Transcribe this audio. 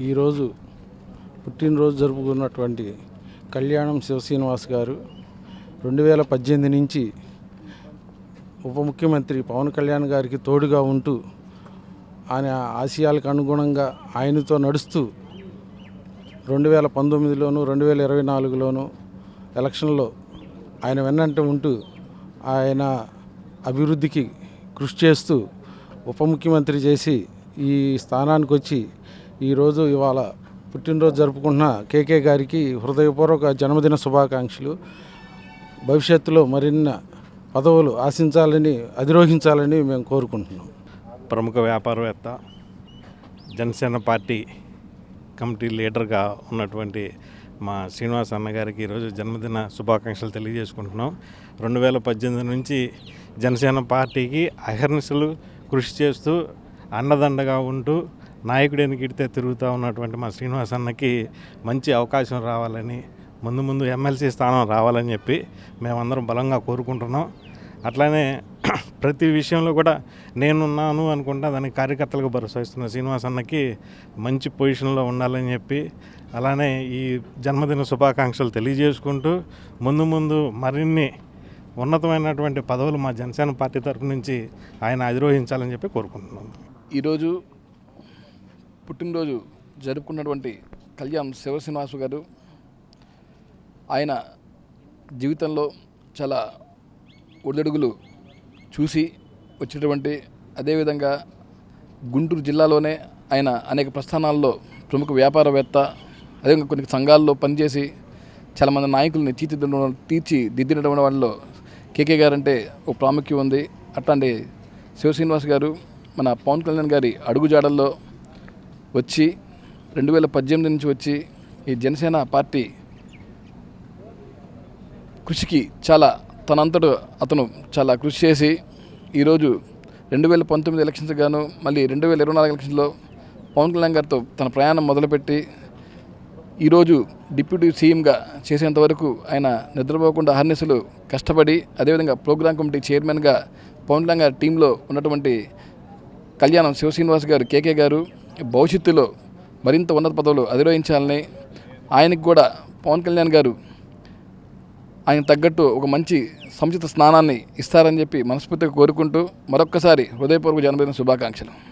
ఈరోజు పుట్టినరోజు జరుపుకున్నటువంటి కళ్యాణం శివశ్రీనివాస్ గారు రెండు వేల పద్దెనిమిది నుంచి ఉప ముఖ్యమంత్రి పవన్ కళ్యాణ్ గారికి తోడుగా ఉంటూ ఆయన ఆశయాలకు అనుగుణంగా ఆయనతో నడుస్తూ రెండు వేల పంతొమ్మిదిలోను రెండు వేల ఇరవై నాలుగులోను ఎలక్షన్లో ఆయన వెన్నంట ఉంటూ ఆయన అభివృద్ధికి కృషి చేస్తూ ఉప ముఖ్యమంత్రి చేసి ఈ స్థానానికి వచ్చి ఈరోజు ఇవాళ పుట్టినరోజు జరుపుకుంటున్న కేకే గారికి హృదయపూర్వక జన్మదిన శుభాకాంక్షలు. భవిష్యత్తులో మరిన్ని పదవులు ఆశించాలని అధిరోహించాలని మేము కోరుకుంటున్నాం. ప్రముఖ వ్యాపారవేత్త జనసేన పార్టీ కమిటీ లీడర్గా ఉన్నటువంటి మా శ్రీనివాస్ అన్నగారికి ఈరోజు జన్మదిన శుభాకాంక్షలు తెలియజేసుకుంటున్నాం. రెండు వేల పద్దెనిమిది నుంచి జనసేన పార్టీకి అహర్నిశలు కృషి చేస్తూ అండదండగా ఉంటూ నాయకుడు గిడితే తిరుగుతూ ఉన్నటువంటి మా శ్రీనివాస్ అన్నకి మంచి అవకాశం రావాలని ముందు ముందు ఎమ్మెల్సీ స్థానం రావాలని చెప్పి మేమందరం బలంగా కోరుకుంటున్నాం. అట్లానే ప్రతి విషయంలో కూడా నేనున్నాను అనుకుంటా దానికి కార్యకర్తలకు భరోసా ఇస్తున్న శ్రీనివాస్ అన్నకి మంచి పొజిషన్లో ఉండాలని చెప్పి అలానే ఈ జన్మదిన శుభాకాంక్షలు తెలియజేసుకుంటూ ముందు ముందు మరిన్ని ఉన్నతమైనటువంటి పదవులు మా జనసేన పార్టీ తరఫు నుంచి ఆయన అధిరోహించాలని చెప్పి కోరుకుంటున్నాం. ఈరోజు పుట్టినరోజు జరుపుకున్నటువంటి కళ్యాణ్ శివశ్రీనివాసు గారు. ఆయన జీవితంలో చాలా ఒడిదడుగులు చూసి వచ్చినటువంటి అదేవిధంగా గుంటూరు జిల్లాలోనే ఆయన అనేక ప్రస్థానాల్లో ప్రముఖ వ్యాపారవేత్త అదేవిధంగా కొన్ని సంఘాల్లో పనిచేసి చాలామంది నాయకుల్ని తీర్చిదిద్దడం తీర్చిదిద్దినటువంటి వాళ్ళలో కేకే గారు అంటే ఒక ప్రాముఖ్యం ఉంది. అట్లాంటి శివశ్రీనివాస్ గారు మన పవన్ కళ్యాణ్ గారి అడుగుజాడల్లో వచ్చి రెండు వేల పద్దెనిమిది నుంచి వచ్చి ఈ జనసేన పార్టీ కృషికి చాలా తనంతట అతను చాలా కృషి చేసి ఈరోజు రెండు వేల పంతొమ్మిది ఎలక్షన్స్ గాను మళ్ళీ రెండు వేల ఇరవై నాలుగు ఎలక్షన్స్లో పవన్ కళ్యాణ్ గారితో తన ప్రయాణం మొదలుపెట్టి ఈరోజు డిప్యూటీ సీఎంగా చేసేంత వరకు ఆయన నిద్రపోకుండా హర్నిసలు కష్టపడి అదేవిధంగా ప్రోగ్రామ్ కమిటీ చైర్మన్గా పవన్ కళ్యాణ్ గారి టీంలో ఉన్నటువంటి కళ్యాణం శివశ్రీనివాస్ గారు కేకే గారు భవిష్యత్తులో మరింత ఉన్నత పదవులు అధిరోహించాలని ఆయనకు కూడా పవన్ కళ్యాణ్ గారు ఆయన తగ్గట్టు ఒక మంచి సముచిత స్నానాన్ని ఇస్తారని చెప్పి మనస్ఫూర్తిగా కోరుకుంటూ మరొక్కసారి హృదయపూర్వక జన్మదిన శుభాకాంక్షలు.